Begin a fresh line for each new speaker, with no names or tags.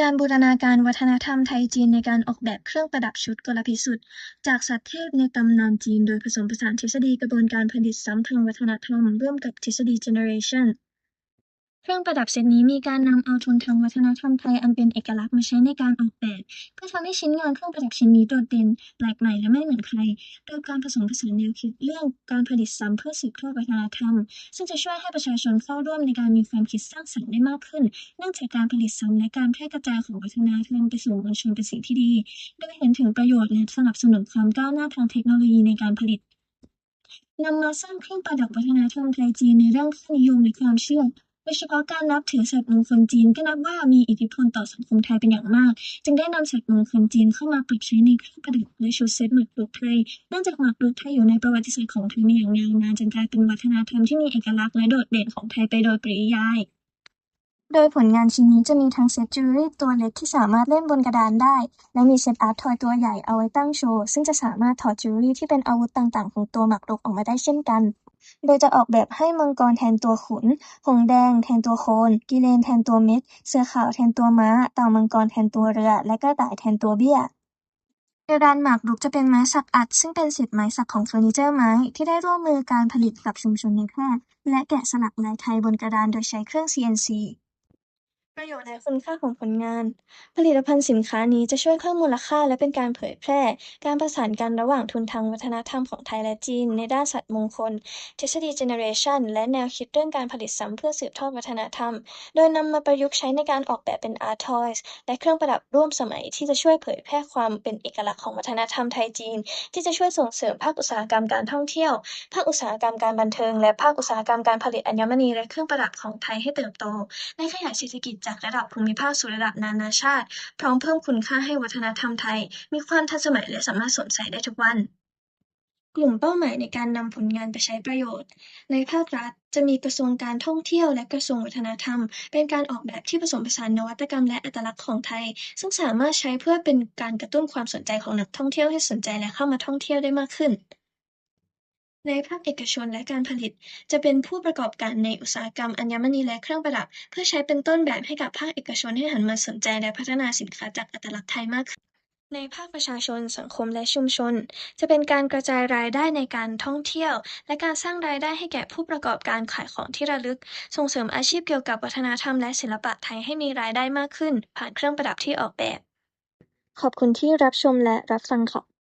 การบูรณาการวัฒนธรรมไทยจีนในการออกแบบเครื่องประดับชุดกลพิสุทธิ์จากสัตว์เทพในตำนานจีน โดยผสมผสานทฤษฎีกระบวนการผลิตซ้ำทางวัฒนธรรมร่วมกับทฤษฎีเจ เครื่องประดับเซตนี้มีการนำเอาทุนทางวัฒนธรรมไทยอันเป็นเอกลักษณ์มาใช้ในการออกแบบ เพื่อทำให้ชิ้นงานเครื่องประดับชิ้นนี้โดดเด่นแปลกใหม่และไม่เหมือนใคร โดยการผสมผสานแนวคิดเรื่องการผลิตซ้ำเพื่อสืบทอดวัฒนธรรม ซึ่งจะช่วยให้ประชาชนเข้าร่วมในการมีความคิดสร้างสรรค์ได้มากขึ้น เนื่องจากการผลิตซ้ำและการแพร่กระจายของวัฒนธรรมไปสู่มวลชนเป็นสิ่งที่ดี โดยเห็นถึงประโยชน์และสนับสนุนความก้าวหน้าทางเทคโนโลยีในการผลิตนำมาสร้างเครื่องประดับวัฒนธรรมไทยจีนในเรื่องค่านิยมและความเชื่อ ดยเฉพาะการนับถือสัตว์มงคลจีนก็นับว่ามีอิทธิพลต่อสังคมไทยเป็นอย่างมาก จึงได้นำสัตว์มงคลจีนเข้ามาปรับใช้ในเครื่องประดับและชุดเซตหมากรุกไทยเนื่องจากหมากรุกไทยอยู่ในประวัติศาสตร์ของไทยมาอย่างยาวนานจนกลายเป็นวัฒนธรรมที่มีเอกลักษณ์และโดดเด่นของไทยไปโดยปริยายโดยผลงานชิ้นนี้จะมีทั้งเซตจิวเวลรี่ตัวเล็กที่สามารถเล่นบนกระดานได้ และมีเซตอาร์ตทอยตัวใหญ่เอาไว้ตั้งโชว์ ซึ่งจะสามารถถอดจิวเวลรี่ที่เป็นอาวุธต่างๆ ของตัวหมากรุกออกมาได้เช่นกัน โดยจะออกแบบให้มังกรแทนตัวขุน หงส์แดงแทนตัวโคน กิเลนแทนตัวเม็ด เสือขาวแทนตัวม้า เต่ามังกรแทนตัวเรือ และกระต่ายแทนตัวเบี้ยกระดานหมากรุกจะเป็นไม้สักอัด ซึ่งเป็นเศษไม้สักของเฟอร์นิเจอร์ไม้ ที่ได้ร่วมมือการผลิตกับชุมชนในแพร่และแกะสลักลายไทยบนกระดานโดยใช้เครื่อง CNC ประโยชน์และคุณค่าของผลงาน ผลิตภัณฑ์สินค้านี้จะช่วยเพิ่มมูลค่า และเป็นการเผยแพร่ การประสานกันระหว่างทุนทางวัฒนธรรมของไทยและจีน ในด้านสัตว์มงคล ทฤษฎีเจเนเรชันและแนวคิดเรื่องการผลิตซ้ำเพื่อสืบทอดวัฒนธรรม โดยนำมาประยุกต์ใช้ในการออกแบบเป็นอาร์ตทอยส์และเครื่องประดับร่วมสมัยที่จะช่วยเผยแพร่ความเป็นเอกลักษณ์ของวัฒนธรรมไทยจีน ที่จะช่วยส่งเสริมภาคอุตสาหกรรมการท่องเที่ยว ภาคอุตสาหกรรมการบันเทิง และภาคอุตสาหกรรมการผลิตอัญมณีและเครื่องประดับของไทยให้เติบโตและขยายเศรษฐกิจจากระดับภูมิภาคสู่ระดับนานาชาติ พร้อมเพิ่มคุณค่าให้วัฒนธรรมไทย มีความทันสมัยและสามารถสวมใส่ได้ทุกวัน กลุ่มเป้าหมายในการนำผลงานไปใช้ประโยชน์ ในภาครัฐจะมีกระทรวงการท่องเที่ยวและกระทรวงวัฒนธรรม เป็นการออกแบบที่ผสมผสานนวัตกรรมและอัตลักษณ์ของไทย ซึ่งสามารถใช้เพื่อเป็นการกระตุ้นความสนใจของนักท่องเที่ยวให้สนใจและเข้ามาท่องเที่ยวได้มากขึ้น ในภาคเอกชนและการผลิต จะเป็นผู้ประกอบการในอุตสาหกรรมอัญมณีและเครื่องประดับ เพื่อใช้เป็นต้นแบบให้กับภาคเอกชนให้หันมาสนใจและพัฒนาสินค้าจากอัตลักษณ์ไทยมากขึ้นในภาคประชาชน สังคม และชุมชน จะเป็นการกระจายรายได้ในการท่องเที่ยว และการสร้างรายได้ให้แก่ผู้ประกอบการขายของที่ระลึก ส่งเสริมอาชีพเกี่ยวกับวัฒนธรรมและศิลปะไทยให้มีรายได้มากขึ้น ผ่านเครื่องประดับที่ออกแบบ ขอบคุณที่รับชมและรับฟังค่ะ